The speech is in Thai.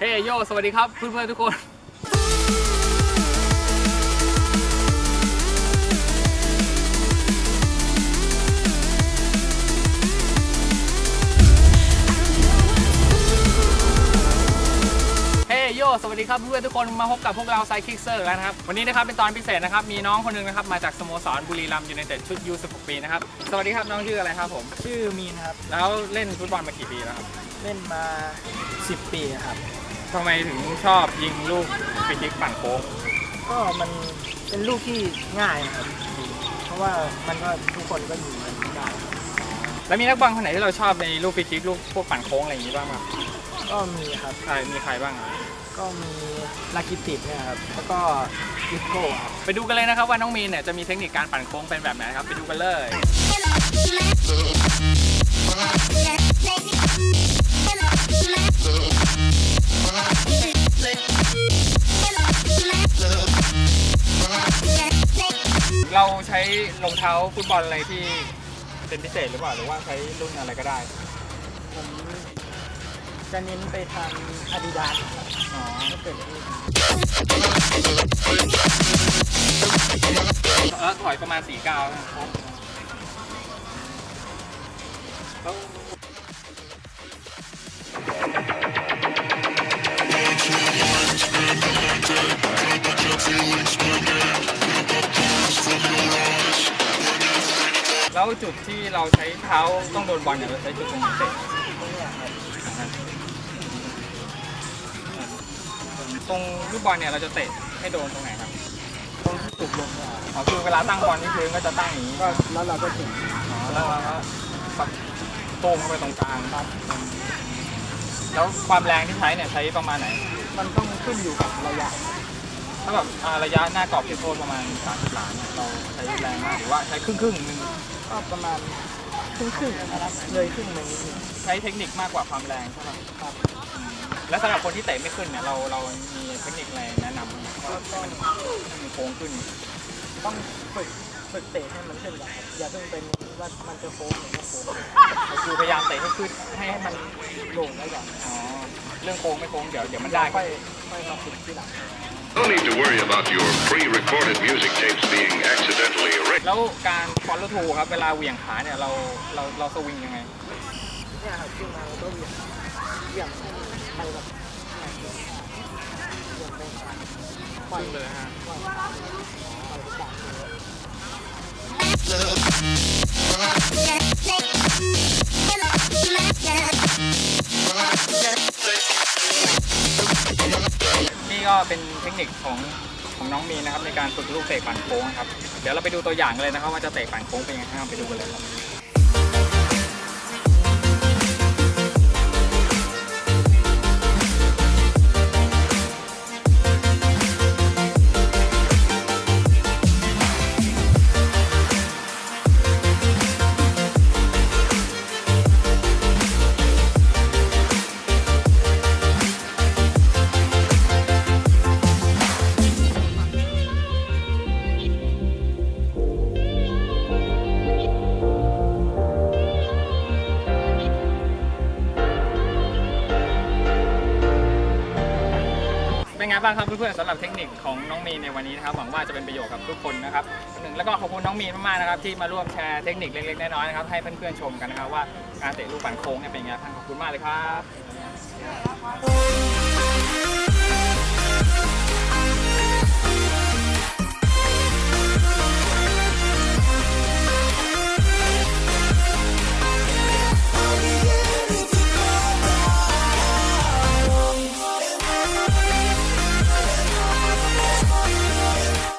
เฮ้ยโย สวัสดีครับเพื่อนๆทุกคนเฮ้ยโยสวัสดีครับเพื่อนๆทุกคนมาพบกับพวกเราไซคิกเซอร์แล้วนะครับ วันนี้นะครับเป็นตอนพิเศษนะครับ มีน้องคนหนึงนะครับ มาจากสโมสรบุรีรัมย์ยูไนเต็ดชุดยู16ปีนะครับ สวัสดีครับน้องชื่ออะไรครับผม ชื่อมีนครับ แล้วเล่นฟุตบอลมากี่ปีแล้วครับ เล่นมา 10 ปีครับ ทำไมถึงชอบยิงลูกฟรีคิกปั่นโค้งก็มันเป็นลูกที่ง่ายนะครับ เพราะว่ามันก็ทุกคนก็ยิงมันได้ครับแล้วมีนักบอลคนไหนที่เราชอบในลูกฟรีคิกลูกพวกปั่นโค้งอะไรอย่างนี้บ้างครับก็มีครับ ใครมีใครบ้างอะก็มีลากิติดเนี่ยครับ แล้วก็ลิโก้ครับ ไปดูกันเลยนะครับว่าน้องมีนเนี่ยจะมีเทคนิคการปั่นโค้งเป็นแบบไหนครับ ไปดูกันเลย เราใช้รองเท้าฟุตบอลอะไรที่เป็นพิเศษหรือเปล่าหรือว่าใช้รุ่นอะไรก็ได้ผมจะเน้นไปทางอาดิดาสอ๋อถ้าเกิดที่เออถอยประมาณ4ก้าวนะครับแล้ว แล้วจุดที่เราใช้เท้าต้องโดนบอลเนี่ยเราใช้จุดตรงไหนเตะตรงลูกบอลเนี่ยเราจะเตะให้โดนตรงไหนครับตรงที่ตุกลงเนี่ยครับอ๋อคือเวลาตั้งบอลนี่คือก็จะตั้งอย่างนี้ก็แล้วเราก็ถึงอ๋อแล้วเราก็ปักโต้งเข้าไปตรงกลางครับ แล้วความแรงที่ใช้เนี่ยใช้ประมาณไหน มันต้องขึ้นอยู่กับระยะ ถ้าแบบอ่าระยะหน้ากรอบเขตโทษประมาณ30หลานเนี่ยเราใช้แรงมากหรือว่าใช้ครึ่งครึ่งๆหนึ่งก็ประมาณครึ่งครึ่งๆนะครับเลยครึ่งหนึ่งนิดนึงใช้เทคนิคมากกว่าความแรงใช่ไหมครับแล้วสำหรับคนที่เตะไม่ขึ้นเนี่ยเราเรามีเทคนิคอะไรแนะนำไหมว่าให้มันให้มันโค้งขึ้น ต้องฝึกฝึกเตะให้มันขึ้นก่อนครับอย่าเพิ่งเป็นว่ามันจะโค้งหรือไม่โค้งก็คือพยายามเตะให้ขึ้นให้ให้มันโด่งไว้ก่อนอ๋อเรื่องโค้งไม่โค้งเดี๋ยวเดี๋ยวมันได้ค่อยค่อยมาฝึกที่หลัง No need to worry about your pre-recorded music tapes being accidentally erased. แล้วการฟอลโล่ทูครับ เวลาเหวี่ยงขาเนี่ยเราเราเราสวิงยังไง เนี่ยครับขึ้นมาแล้วก็เหวี่ยงเหวี่ยงไปแบบไหนเหวี่ยงเหวี่ยงไปซ้ายปล่อยขึ้นเลยฮะปล่อยปล่อยไปปากเลย เป็นเทคนิคของของน้องมีนะครับในการฝึกลูกเตะปั่นโค้งครับ เดี๋ยวเราไปดูตัวอย่างกันเลยนะครับว่าจะเตะปั่นโค้งเป็นยังไงครับไปดูกันเลยครับ บ้างครับเพื่อนๆสำหรับเทคนิคของน้องมีนในวันนี้นะครับหวังว่าจะเป็นประโยชน์กับทุกคนนะครับหนึ่งแล้วก็ขอบคุณน้องมีนมากๆนะครับที่มาร่วมแชร์เทคนิคเล็กๆน้อยๆนะครับให้เพื่อนๆชมกันนะครับว่าการเตะลูกปั่นโค้งเนี่ยเป็นยังไงบ้างขอบคุณมากเลยครับ